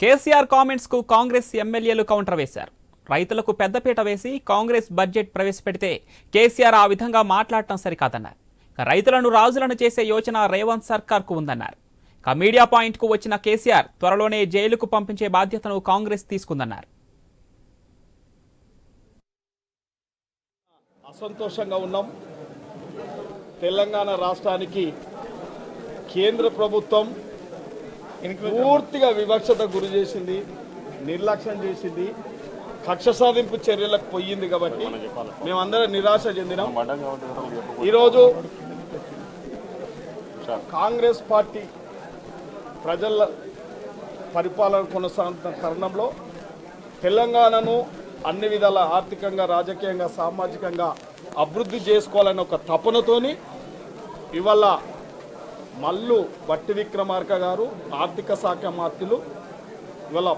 కేసీఆర్ కామెంట్స్కు కాంగ్రెస్ ఎమ్మెల్యేలు కౌంటర్ వేశారు. రైతులకు పెద్దపీట వేసి కాంగ్రెస్ బడ్జెట్ ప్రవేశపెడితే కేసీఆర్ ఆ విధంగా మాట్లాడటం సరికాదన్నారు. రైతులను రాజులను చేసే యోచన రేవంత్ సర్కార్కు ఉందన్నారు. మీడియా పాయింట్కు వచ్చిన కేసీఆర్ త్వరలోనే జైలుకు పంపించే బాధ్యతను కాంగ్రెస్ తీసుకుందన్నారు. అసంతోషంగా ఉన్నాం. తెలంగాణ రాష్ట్రానికి కేంద్ర ప్రభుత్వం పూర్తిగా వివక్షత గురి చేసింది నిర్లక్ష్యం చేసింది కక్ష సాధింపు చర్యలకు పోయింది కాబట్టి మేమందరం నిరాశ చెందినాం. ఈరోజు కాంగ్రెస్ పార్టీ ప్రజల పరిపాలన కొనసాగుతున్న తరుణంలో తెలంగాణను అన్ని విధాల ఆర్థికంగా రాజకీయంగా సామాజికంగా అభివృద్ధి చేసుకోవాలనే ఒక తపనతోని ఇవాళ మల్లు బట్టి విక్రమార్క గారు ఆర్థిక శాఖ మంత్రులు ఇవాళ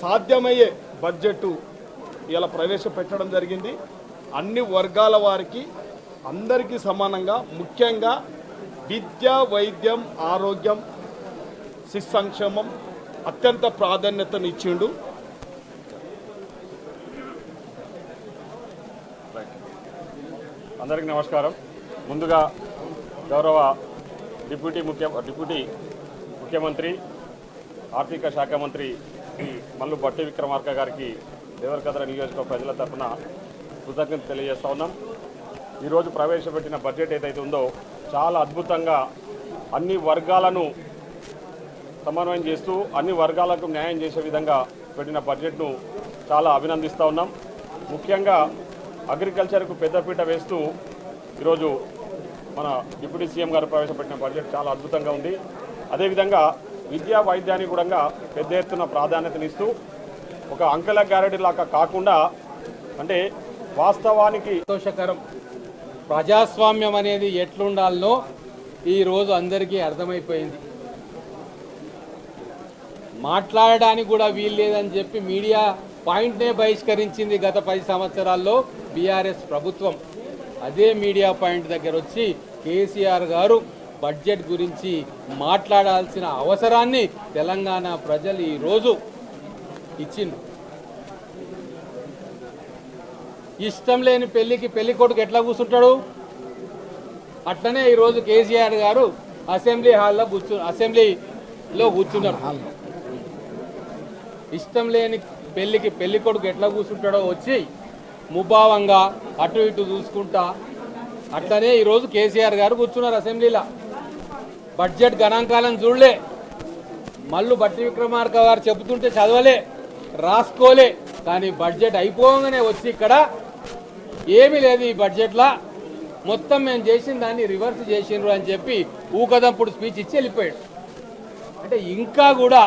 సాధ్యమయ్యే బడ్జెట్ ఇలా ప్రవేశపెట్టడం జరిగింది. అన్ని వర్గాల వారికి అందరికీ సమానంగా ముఖ్యంగా విద్య వైద్యం ఆరోగ్యం శిశు సంక్షేమం అత్యంత ప్రాధాన్యతను ఇచ్చిండు. అందరికీ నమస్కారం. ముందుగా గౌరవ డిప్యూటీ ముఖ్య డిప్యూటీ ముఖ్యమంత్రి ఆర్థిక శాఖ మంత్రి శ్రీ మల్లు బట్టి విక్రమార్క గారికి దేవరకద్ర నియోజకవర్గ ప్రజల తరఫున కృతజ్ఞత తెలియజేస్తా ఉన్నాం. ఈరోజు ప్రవేశపెట్టిన బడ్జెట్ ఏదైతే ఉందో చాలా అద్భుతంగా అన్ని వర్గాలను సమన్వయం చేస్తూ అన్ని వర్గాలకు న్యాయం చేసే విధంగా పెట్టిన బడ్జెట్ను చాలా అభినందిస్తూ ఉన్నాం. ముఖ్యంగా అగ్రికల్చర్కు పెద్దపీట వేస్తూ ఈరోజు మన డిప్యూటీ సీఎం గారు ప్రవేశపెట్టిన బడ్జెట్ చాలా అద్భుతంగా ఉంది. అదేవిధంగా విద్యా వైద్యానికి కూడా పెద్ద ఎత్తున ప్రాధాన్యతనిస్తూ ఒక అంకెల గ్యారెంటీ లాగా కాకుండా అంటే వాస్తవానికి సంతోషకరం. ప్రజాస్వామ్యం అనేది ఎట్లుండాలనో ఈరోజు అందరికీ అర్థమైపోయింది. మాట్లాడడానికి కూడా వీలు లేదని చెప్పి మీడియా పాయింట్నే బహిష్కరించింది గత పది సంవత్సరాల్లో బీఆర్ఎస్ ప్రభుత్వం. అదే మీడియా పాయింట్ దగ్గర వచ్చి కేసీఆర్ గారు బడ్జెట్ గురించి మాట్లాడాల్సిన అవసరాన్ని తెలంగాణ ప్రజలు ఈరోజు ఇచ్చిండ్రు. ఇష్టం లేని పెళ్ళికి పెళ్ళి కొడుకు ఎట్లా కూర్చుంటాడు? అట్లనే ఈరోజు కేసీఆర్ గారు అసెంబ్లీ హాల్లో కూర్చు అసెంబ్లీలో కూర్చున్నారు. ఇష్టం లేని పెళ్ళికి పెళ్ళి కొడుకు ఎట్లా కూర్చుంటాడో వచ్చి ముభావంగా అటు ఇటు చూసుకుంటా. అట్లనే ఈరోజు కేసీఆర్ గారు కూర్చున్నారు అసెంబ్లీలో. బడ్జెట్ గణాంకాలను చూడలే. మళ్ళీ బట్టి విక్రమార్క గారు చెబుతుంటే చదవలే రాసుకోలే. కానీ బడ్జెట్ అయిపోగానే వచ్చి ఇక్కడ ఏమీ లేదు ఈ బడ్జెట్లో. మొత్తం మేము చేసిన దాన్ని రివర్స్ చేసిండ్రు అని చెప్పి ఊకదంపుడు స్పీచ్ ఇచ్చి వెళ్ళిపోయాడు. అంటే ఇంకా కూడా